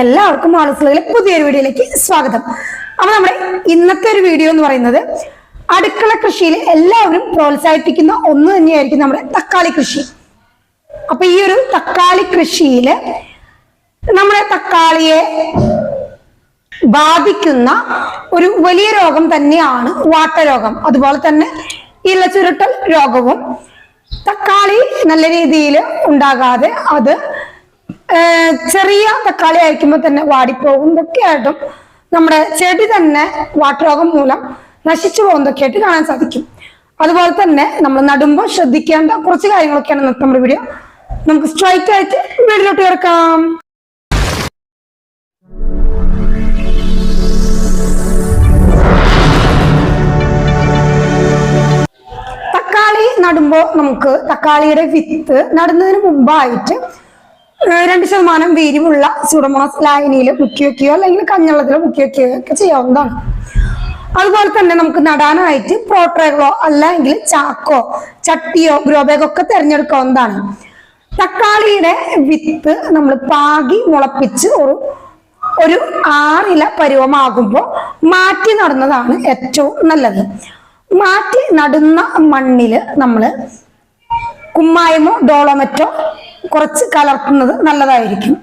എല്ലാവർക്കും മാളസുകളിലെ പുതിയൊരു വീഡിയോയിലേക്ക് സ്വാഗതം. അപ്പൊ നമ്മുടെ ഇന്നത്തെ ഒരു വീഡിയോ എന്ന് പറയുന്നത് അടുക്കള കൃഷിയിൽ എല്ലാവരും പ്രോത്സാഹിപ്പിക്കുന്ന ഒന്ന് തന്നെയായിരിക്കും നമ്മുടെ തക്കാളി കൃഷി. അപ്പൊ ഈ ഒരു തക്കാളി കൃഷിയിൽ നമ്മുടെ തക്കാളിയെ ബാധിക്കുന്ന ഒരു വലിയ രോഗം തന്നെയാണ് വാട്ടരോഗം അതുപോലെ തന്നെ ഇലച്ചുരുട്ടൽ രോഗവും തക്കാളി നല്ല രീതിയിൽ ഉണ്ടാകാതെ അത് ചെറിയ തക്കാളി അയക്കുമ്പോൾ തന്നെ വാടിപ്പോകും ഇതൊക്കെയായിട്ടും നമ്മുടെ ചെടി തന്നെ വാട്ടരോഗം മൂലം നശിച്ചു പോകുന്നതൊക്കെ ആയിട്ട് കാണാൻ സാധിക്കും. അതുപോലെ തന്നെ നമ്മൾ നടുമ്പോൾ ശ്രദ്ധിക്കേണ്ട കുറച്ച് കാര്യങ്ങളൊക്കെയാണ് നമ്മുടെ വീഡിയോ. നമുക്ക് സ്ട്രൈറ്റ് ആയിട്ട് വീട്ടിലോട്ട് കിടക്കാം തക്കാളി നടുമ്പോൾ നമുക്ക് തക്കാളിയുടെ വിത്ത് നടുന്നതിന് മുമ്പായിട്ട് രണ്ട് ശതമാനം വീര്യമുള്ള സുഡമോണസ് ലായനിയിൽ മുക്കി വെക്കുകയോ അല്ലെങ്കിൽ കഞ്ഞവെള്ളത്തിൽ മുക്കി വെക്കുകയോ ഒക്കെ ചെയ്യാവുന്നതാണ്. അതുപോലെ തന്നെ നമുക്ക് നടാനായിട്ട് പ്രോട്രകളോ അല്ലെങ്കിൽ ചാക്കോ ചട്ടിയോ ഗ്രോബേഗോ ഒക്കെ തിരഞ്ഞെടുക്കാവുന്നതാണ്. തക്കാളിയുടെ വിത്ത് നമ്മൾ പാകി മുളപ്പിച്ച് ഒരു ഒരു ആറില പരുവമാകുമ്പോൾ മാറ്റി നടുന്നതാണ് ഏറ്റവും നല്ലത്. മാറ്റി നടുന്ന മണ്ണിൽ നമ്മൾ കുമ്മായമോ ഡോളോമറ്റോ കുറച്ച് കലർത്തുന്നത് നല്ലതായിരിക്കും.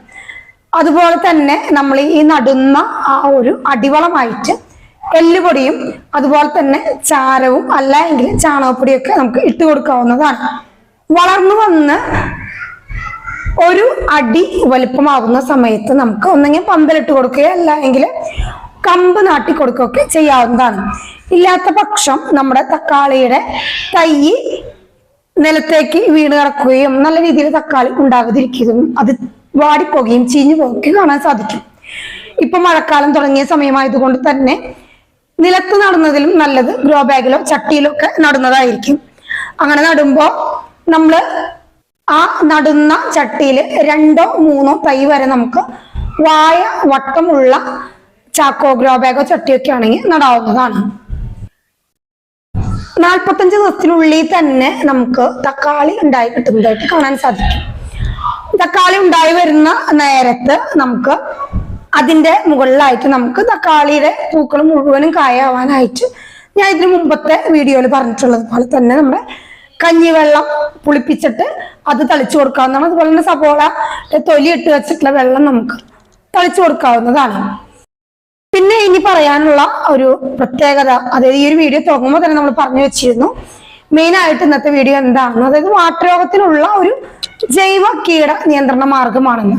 അതുപോലെ തന്നെ നമ്മൾ ഈ നടുന്ന ആ ഒരു അടിവളമായിട്ട് എല്ലുപൊടിയും അതുപോലെ തന്നെ ചാരവും അല്ല എങ്കിൽ ചാണകപ്പൊടിയൊക്കെ നമുക്ക് ഇട്ട് കൊടുക്കാവുന്നതാണ്. വളർന്നു വന്ന് ഒരു അടി വലുപ്പമാകുന്ന സമയത്ത് നമുക്ക് ഒന്നെങ്കിൽ പന്തലിട്ട് കൊടുക്കുകയോ അല്ല എങ്കിൽ കമ്പ് നാട്ടി കൊടുക്കുകയൊക്കെ ചെയ്യാവുന്നതാണ്. ഇല്ലാത്ത പക്ഷം നമ്മുടെ തക്കാളിയുടെ തൈ നിലത്തേക്ക് വീണ് കിടക്കുകയും നല്ല രീതിയിൽ തക്കാളി ഉണ്ടാകാതിരിക്കുകയും അത് വാടിപ്പോകുകയും ചീഞ്ഞു പോകുകയും കാണാൻ സാധിക്കും. ഇപ്പൊ മഴക്കാലം തുടങ്ങിയ സമയമായതുകൊണ്ട് തന്നെ നിലത്ത് നടുന്നതിലും നല്ലത് ഗ്രോ ബാഗിലോ ചട്ടിയിലോ ഒക്കെ നടുന്നതായിരിക്കും. അങ്ങനെ നടുമ്പോ നമ്മൾ ആ നടുന്ന ചട്ടിയിൽ രണ്ടോ മൂന്നോ തൈ വരെ നമുക്ക് വായ വട്ടമുള്ള ചാക്കോ ഗ്രോ ബാഗോ ചട്ടിയൊക്കെ ആണെങ്കിൽ നടാവുന്നതാണ്. നാൽപ്പത്തഞ്ച് ദിവസത്തിനുള്ളിൽ തന്നെ നമുക്ക് തക്കാളി ഉണ്ടായി കിട്ടുന്നതായിട്ട് കാണാൻ സാധിക്കും. തക്കാളി ഉണ്ടായി വരുന്ന നേരത്ത് നമുക്ക് അതിന്റെ മുകളിലായിട്ട് നമുക്ക് തക്കാളിയുടെ പൂക്കൾ മുഴുവനും കായാവാനായിട്ട് ഞാൻ ഇതിന് മുമ്പത്തെ വീഡിയോയിൽ പറഞ്ഞിട്ടുള്ളത് പോലെ തന്നെ നമ്മുടെ കഞ്ഞിവെള്ളം പുളിപ്പിച്ചിട്ട് അത് തളിച്ചു കൊടുക്കാവുന്നതാണ്. അതുപോലെ തന്നെ സബോള തൊലി ഇട്ട് വെച്ചിട്ടുള്ള വെള്ളം നമുക്ക് തളിച്ചു കൊടുക്കാവുന്നതാണ്. പിന്നെ ഇനി പറയാനുള്ള ഒരു പ്രത്യേകത അതായത് ഈ ഒരു വീഡിയോ തുടങ്ങുമ്പോൾ തന്നെ നമ്മൾ പറഞ്ഞു വെച്ചിരുന്നു. മെയിൻ ആയിട്ട് ഇന്നത്തെ വീഡിയോ എന്താണെന്ന് അതായത് വാട്ടരോഗത്തിനുള്ള ഒരു ജൈവ കീട നിയന്ത്രണ മാർഗമാണെന്ന്.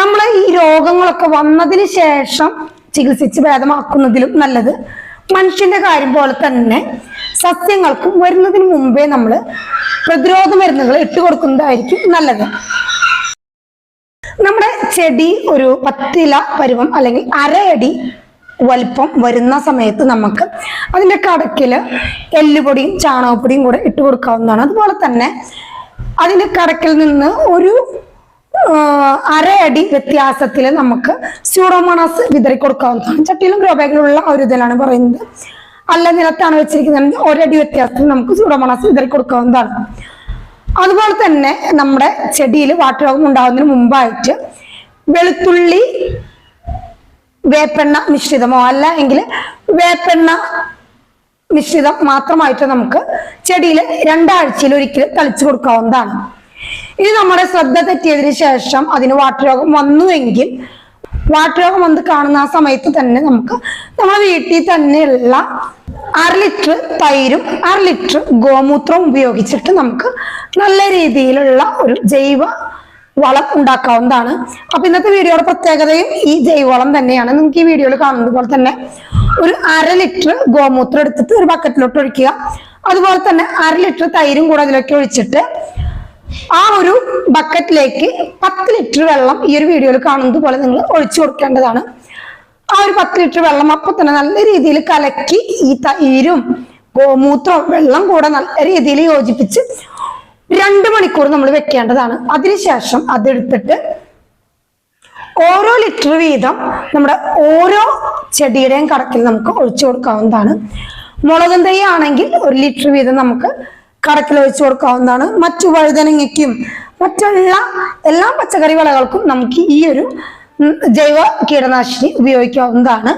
നമ്മൾ ഈ രോഗങ്ങളൊക്കെ വന്നതിന് ശേഷം ചികിത്സിച്ച് ഭേദമാക്കുന്നതിലും നല്ലത് മനുഷ്യന്റെ കാര്യം പോലെ തന്നെ സസ്യങ്ങൾക്കും വരുന്നതിന് മുമ്പേ നമ്മൾ പ്രതിരോധ മരുന്നുകൾ ഇട്ട് കൊടുക്കുന്നതായിരിക്കും നല്ലത്. നമ്മുടെ ചെടി ഒരു പത്തില പരുവം അല്ലെങ്കിൽ അരയടി വലിപ്പം വരുന്ന സമയത്ത് നമുക്ക് അതിന്റെ കടക്കിൽ എല്ലുപൊടിയും ചാണകപ്പൊടിയും കൂടെ ഇട്ട് കൊടുക്കാവുന്നതാണ്. അതുപോലെ തന്നെ അതിന്റെ കടക്കിൽ നിന്ന് ഒരു അരയടി വ്യത്യാസത്തിൽ നമുക്ക് സ്യൂഡോമോണാസ് വിതറി കൊടുക്കാവുന്നതാണ് ചട്ടിയിലും ഗ്രോബാഗിലുള്ള ഒരു ഇതിലാണ് പറയുന്നത്. അല്ല നിലത്താണ് വെച്ചിരിക്കുന്നത്. ഒരടി വ്യത്യാസത്തിൽ നമുക്ക് സ്യൂഡോമോണാസ് വിതറി കൊടുക്കാവുന്നതാണ് അതുപോലെ തന്നെ നമ്മുടെ ചെടിയിൽ വാട്ടരോഗം ഉണ്ടാകുന്നതിന് മുമ്പായിട്ട് വെളുത്തുള്ളി വേപ്പെണ്ണ മിശ്രിതമോ? അല്ല എങ്കിൽ വേപ്പെണ്ണ മിശ്രിതം മാത്രമായിട്ട് നമുക്ക് ചെടിയിൽ രണ്ടാഴ്ചയിൽ ഒരിക്കൽ തളിച്ചു കൊടുക്കാവുന്നതാണ്. ഇനി നമ്മുടെ ശ്രദ്ധ തെറ്റിയതിന് ശേഷം അതിന് വാട്ടരോഗം വന്നുവെങ്കിൽ വാട്ടരോഗം വന്ന് കാണുന്ന ആ സമയത്ത് തന്നെ നമുക്ക് നമ്മുടെ വീട്ടിൽ തന്നെയുള്ള അര ലിറ്റർ തൈരും അര ലിറ്റർ ഗോമൂത്രവും ഉപയോഗിച്ചിട്ട് നമുക്ക് നല്ല രീതിയിലുള്ള ഒരു ജൈവ വളം ഉണ്ടാക്കാവുന്നതാണ് അപ്പൊ ഇന്നത്തെ വീഡിയോയുടെ പ്രത്യേകതയും ഈ ജൈവവളം തന്നെയാണ്. നിങ്ങൾക്ക് ഈ വീഡിയോയിൽ കാണുന്നത് പോലെ തന്നെ ഒരു അര ലിറ്റർ ഗോമൂത്രം എടുത്തിട്ട് ഒരു ബക്കറ്റിലോട്ട് ഒഴിക്കുക. അതുപോലെ തന്നെ അര ലിറ്റർ തൈരും കൂടെ അതിലേക്ക് ഒഴിച്ചിട്ട് ആ ഒരു ബക്കറ്റിലേക്ക് പത്ത് ലിറ്റർ വെള്ളം ഈ ഒരു വീഡിയോയിൽ കാണുന്നത് പോലെ നിങ്ങൾ ഒഴിച്ചു കൊടുക്കേണ്ടതാണ്. ആ ഒരു പത്ത് ലിറ്റർ വെള്ളം അപ്പൊ തന്നെ നല്ല രീതിയിൽ കലക്കി ഈ തൈരും ഗോമൂത്രവും വെള്ളം കൂടെ നല്ല രീതിയിൽ യോജിപ്പിച്ച് രണ്ട് മണിക്കൂർ നമ്മൾ വെക്കേണ്ടതാണ്. അതിനുശേഷം അതെടുത്തിട്ട് ഓരോ ലിറ്റർ വീതം നമ്മുടെ ഓരോ ചെടിയുടെയും കടക്കിൽ നമുക്ക് ഒഴിച്ചു കൊടുക്കാവുന്നതാണ്. മുളകും തൈ ആണെങ്കിൽ ഒരു ലിറ്റർ വീതം നമുക്ക് കടക്കിൽ ഒഴിച്ചു കൊടുക്കാവുന്നതാണ്. മറ്റു വഴുതനങ്ങയ്ക്കും മറ്റുള്ള എല്ലാ പച്ചക്കറി വിളകൾക്കും നമുക്ക് ഈ ഒരു ജൈവ കീടനാശിനി ഉപയോഗിക്കാവുന്നതാണ്.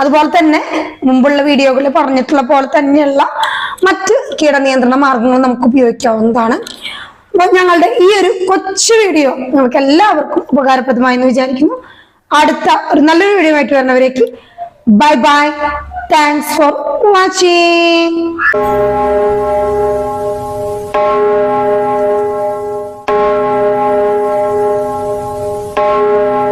അതുപോലെ തന്നെ മുമ്പുള്ള വീഡിയോകളിൽ പറഞ്ഞിട്ടുള്ള പോലെ തന്നെയുള്ള മറ്റ് കീടനിയന്ത്രണ മാർഗങ്ങൾ നമുക്ക് ഉപയോഗിക്കാവുന്നതാണ്. അപ്പൊ ഞങ്ങളുടെ ഈ ഒരു കൊച്ചു വീഡിയോ നമുക്ക് എല്ലാവർക്കും ഉപകാരപ്രദമായി എന്ന് വിചാരിക്കുന്നു. അടുത്ത ഒരു നല്ലൊരു വീഡിയോ ആയിട്ട് വരുന്നവരേക്ക് bye bye thanks for watching